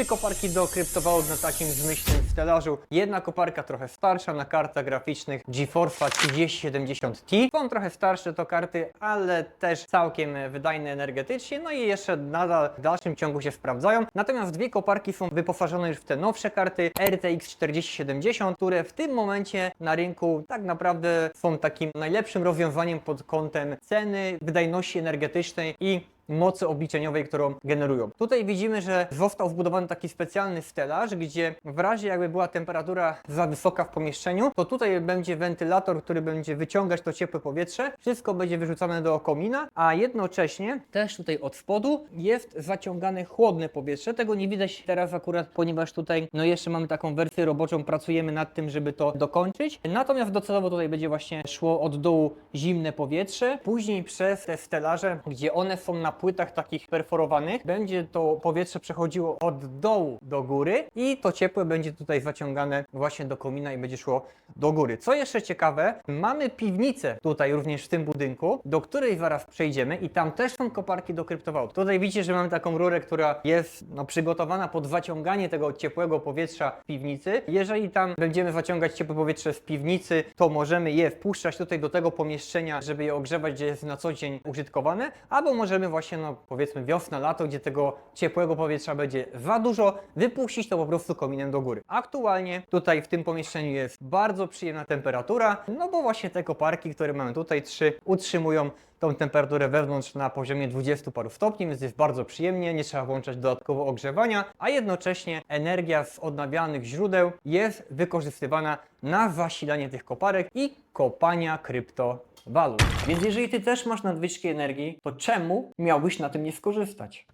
trzy koparki do kryptowalut na takim zmyślnym stelażu. Jedna koparka trochę starsza na kartach graficznych GeForce'a 3070 Ti. Są trochę starsze to karty, ale też całkiem wydajne energetycznie, no i jeszcze nadal w dalszym ciągu się sprawdzają. Natomiast dwie koparki są wyposażone już w te nowsze karty RTX 4070, które w tym momencie na rynku tak naprawdę są takim najlepszym rozwiązaniem pod kątem ceny, wydajności energetycznej i mocy obliczeniowej, którą generują. Tutaj widzimy, że został wbudowany taki specjalny stelaż, gdzie w razie jakby była temperatura za wysoka w pomieszczeniu, to tutaj będzie wentylator, który będzie wyciągać to ciepłe powietrze. Wszystko będzie wyrzucane do komina, a jednocześnie też tutaj od spodu jest zaciągane chłodne powietrze. Tego nie widać teraz akurat, ponieważ tutaj no jeszcze mamy taką wersję roboczą, pracujemy nad tym, żeby to dokończyć. Natomiast docelowo tutaj będzie właśnie szło od dołu zimne powietrze, później przez te stelaże, gdzie one są na płytach takich perforowanych, będzie to powietrze przechodziło od dołu do góry i to ciepłe będzie tutaj zaciągane właśnie do komina i będzie szło do góry. Co jeszcze ciekawe, mamy piwnicę tutaj również w tym budynku, do której zaraz przejdziemy i tam też są koparki do kryptowalut. Tutaj widzicie, że mamy taką rurę, która jest no, przygotowana pod zaciąganie tego ciepłego powietrza w piwnicy. Jeżeli tam będziemy zaciągać ciepłe powietrze z piwnicy, to możemy je wpuszczać tutaj do tego pomieszczenia, żeby je ogrzewać, gdzie jest na co dzień użytkowane, albo możemy właśnie, no powiedzmy wiosna, lato, gdzie tego ciepłego powietrza będzie za dużo, wypuścić to po prostu kominem do góry. Aktualnie tutaj w tym pomieszczeniu jest bardzo przyjemna temperatura, no bo właśnie te koparki, które mamy tutaj, trzy, utrzymują tą temperaturę wewnątrz na poziomie 20 paru stopni, więc jest bardzo przyjemnie, nie trzeba włączać dodatkowo ogrzewania, a jednocześnie energia z odnawialnych źródeł jest wykorzystywana na zasilanie tych koparek i kopania kryptowalut. Więc jeżeli Ty też masz nadwyżki energii, to czemu miałbyś na tym nie skorzystać?